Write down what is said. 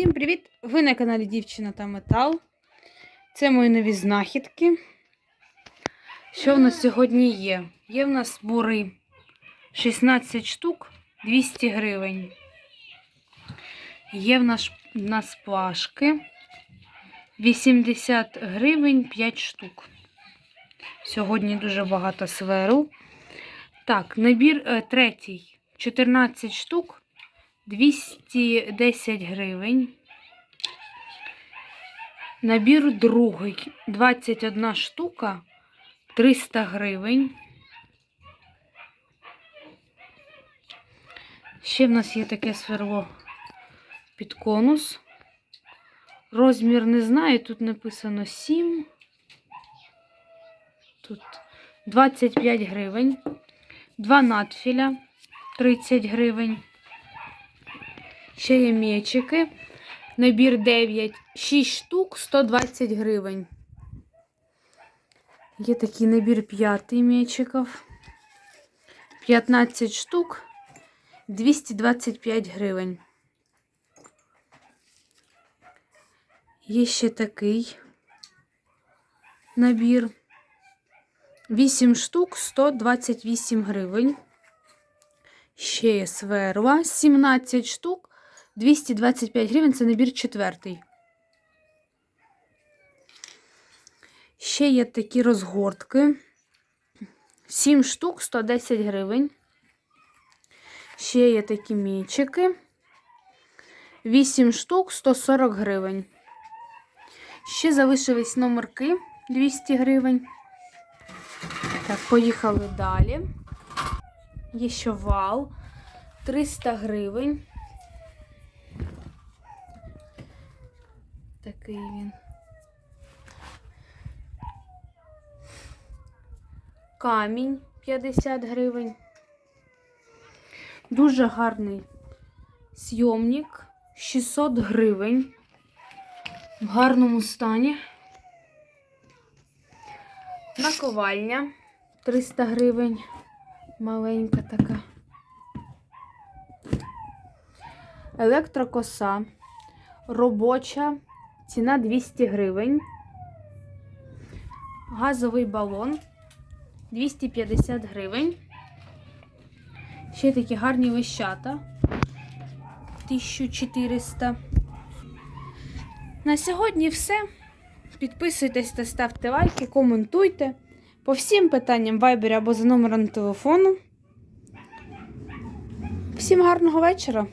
Всім привіт! Ви на каналі Дівчина та Метал. Це мої нові знахідки. Що в нас сьогодні є? Є в нас бури 16 штук 200 гривень. Є в нас, в нас плашки 80 гривень 5 штук. Сьогодні дуже багато сверу. Так, набір е, третій 14 штук 210 гривень. Набір другий 21 штука 300 гривень. Ще в нас є таке сверло під конус. Розмір не знаю, тут написано 7. Тут 25 гривень. Два надфіля 30 гривень. Ще є м'ячики. Набір 9, 6 штук, 120 гривень. Є такий набір 5 м'ячиків. 15 штук, 225 гривень. Є ще такий набір. 8 штук, 128 гривень. Ще є сверла, 17 штук. 225 гривень це набір четвертий. Ще є такі розгортки. 7 штук 110 гривень. Ще є такі мічики. 8 штук 140 гривень. Ще залишились номерки 200 гривень. Так, поїхали далі. Є ще вал 300 гривень. Такий він. Камінь 50 гривень. Дуже гарний сйомник 600 гривень. В гарному стані. Наковальня 300 гривень. Маленька така. Електрокоса. Робоча. Ціна 200 гривень. Газовий балон 250 гривень. Ще такі гарні вищата 1400. На сьогодні все. Підписуйтесь та ставте лайки, коментуйте. По всім питанням в Viber або за номером телефону. Всім гарного вечора!